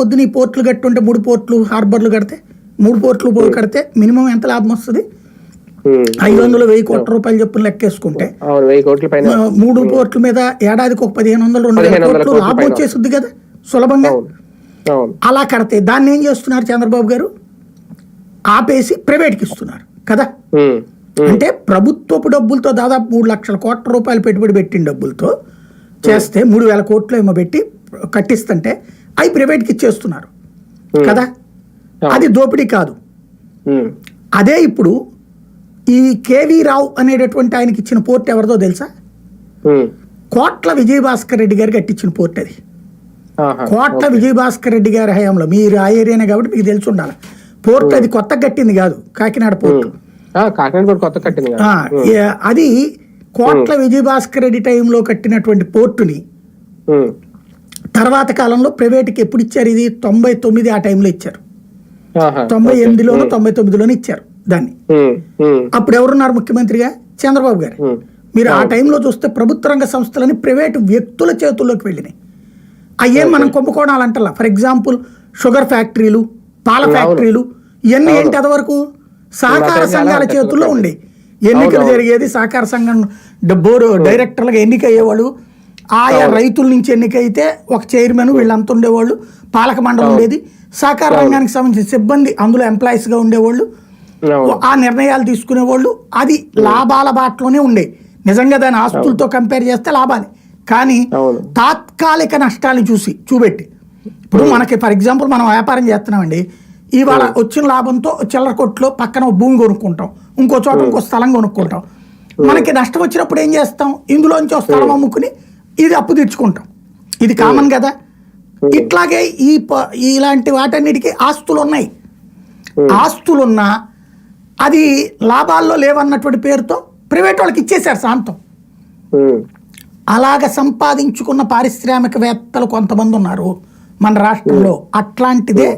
పొద్దున ఈ పోర్ట్లు కట్టుంటే మూడు పోర్ట్లు హార్బర్లు కడితే మూడు పోర్ట్లు కడితే మినిమం ఎంత లాభం వస్తుంది. ఐదు వందలు వెయ్యి కోట్ల రూపాయలు చొప్పున లెక్కేసుకుంటే. కోట్ల మూడు పోర్ట్ల మీద ఏడాదికి ఒక పదిహేను వందలు రెండు వేల కోట్లు లాభం. వచ్చేస్తుంది కదా సులభంగా? అలా కడితే దాన్ని ఏం చేస్తున్నారు చంద్రబాబు గారు? ఆపేసి ప్రైవేట్కి ఇస్తున్నారు కదా. అంటే ప్రభుత్వపు డబ్బులతో దాదాపు మూడు లక్షల కోట్ల రూపాయలు పెట్టుబడి పెట్టిన డబ్బులతో చేస్తే మూడు వేల కోట్లు ఏమో పెట్టి కట్టిస్తుంటే అవి ప్రైవేట్కి ఇచ్చేస్తున్నారు. కదా? అది దోపిడీ కాదు. అదే ఇప్పుడు ఈ కేవీ రావు అనేటటువంటి ఆయనకి ఇచ్చిన పోర్ట్ ఎవరిదో తెలుసా. కోట్ల విజయభాస్కర్ రెడ్డి గారు కట్టించిన పోర్ట్ అది. కోట్ల విజయభాస్కర్ రెడ్డి గారి హయాంలో. మీరు ఆ ఏరియానే కాబట్టి మీకు తెలిసి ఉండాలి. పోర్ట్ అది కొత్త కట్టింది కాదు. కాకినాడ పోర్ట్. కొత్త కట్టింది అది కోట్ల విజయభాస్కర్ రెడ్డి టైంలో కట్టినటువంటి పోర్టుని. తర్వాత కాలంలో ప్రైవేట్కి ఎప్పుడు ఇచ్చారు? ఇది తొంభై తొమ్మిది ఆ టైంలో ఇచ్చారు. తొంభై ఎనిమిదిలోనో తొంభై తొమ్మిదిలోనో ఇచ్చారు దాన్ని. అప్పుడు ఎవరున్నారు ముఖ్యమంత్రిగా? చంద్రబాబు గారు. మీరు ఆ టైంలో చూస్తే ప్రభుత్వ రంగ సంస్థలని ప్రైవేటు వ్యక్తుల చేతుల్లోకి వెళ్ళినాయి. అయ్యేం మనం కుంభకోణాలు అంటలా. ఫర్ ఎగ్జాంపుల్ షుగర్ ఫ్యాక్టరీలు పాల ఫ్యాక్టరీలు ఇవన్నీ ఏంటి అంతవరకు సహకార సంఘాల చేతుల్లో ఉండే. ఎన్నికలు జరిగేది సహకార సంఘం బోర్డు డైరెక్టర్లుగా ఎన్నిక అయ్యేవాళ్ళు ఆయా రైతుల నుంచి ఎన్నికైతే ఒక చైర్మన్ వీళ్ళంతా ఉండేవాళ్ళు పాలక మండలి ఉండేది సహకార రంగానికి సంబంధించిన సిబ్బంది అందులో ఎంప్లాయీస్గా ఉండేవాళ్ళు ఆ నిర్ణయాలు తీసుకునేవాళ్ళు. అది లాభాల బాటలోనే ఉండే. నిజంగా దాని ఆస్తులతో కంపేర్ చేస్తే లాభాలే. కానీ. తాత్కాలిక నష్టాన్ని చూసి చూపెట్టి. ఇప్పుడు మనకి ఫర్ ఎగ్జాంపుల్ మనం వ్యాపారం చేస్తున్నామండి. ఇవాళ వచ్చిన లాభంతో చిల్లర కొట్లో పక్కన భూమి కొనుక్కుంటాం. ఇంకో చోట ఇంకో స్థలం కొనుక్కుంటాం. మనకి నష్టం వచ్చినప్పుడు ఏం చేస్తాం? ఇందులోంచి స్థలం అమ్ముకుని ఇది అప్పు తీర్చుకుంటాం ఇది కామన్ కదా? ఇట్లాగే ఈ ఇలాంటి వాటన్నిటికీ ఆస్తులు ఉన్నాయి ఆస్తులున్నా అది లాభాల్లో లేవన్నటువంటి పేరుతో ప్రైవేట్ వాళ్ళకి ఇచ్చేశారు శాంతం ఉమ్. అలాగ సంపాదించుకున్న పారిశ్రామికవేత్తలు కొంతమంది ఉన్నారు మన రాష్ట్రంలో. అట్లాంటిదే